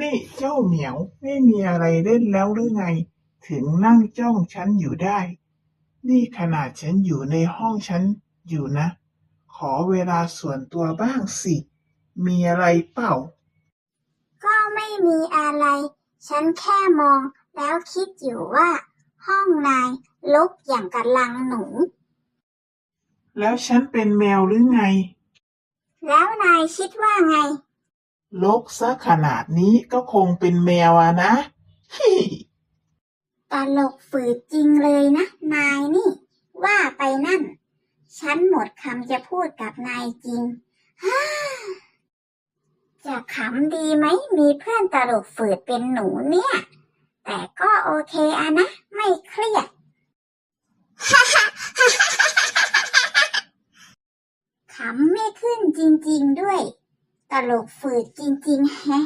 นี่เจ้าเหมียวไม่มีอะไรเล่นแล้วหรือไง ถึงนั่งจ้องฉันอยู่ได้ นี่ขนาดฉันอยู่ในห้องฉันอยู่นะ ขอเวลาส่วนตัวบ้างสิ มีอะไรเปล่า ก็ไม่มีอะไร ฉันแค่มองแล้วคิดอยู่ว่า ห้องนายลกอย่างกำลังหนู แล้วฉันเป็นแมวหรือไง แล้วนายคิดว่าไง ลกซะขนาดนี้ก็คงเป็นแมวอะนะ ตลกฝืดจริงเลยนะ นายนี่ ว่าไปนั่น ฉันหมดคำจะพูดกับนายจริงฮ่าจะขำดีไหมมีเพื่อนตลกฝืดเป็นหนูเนี่ย แต่ก็โอเคอะนะ ไม่เครียดขำไม่ขึ้นจริง ๆด้วย ตลกฝืดจริง ๆ แฮะ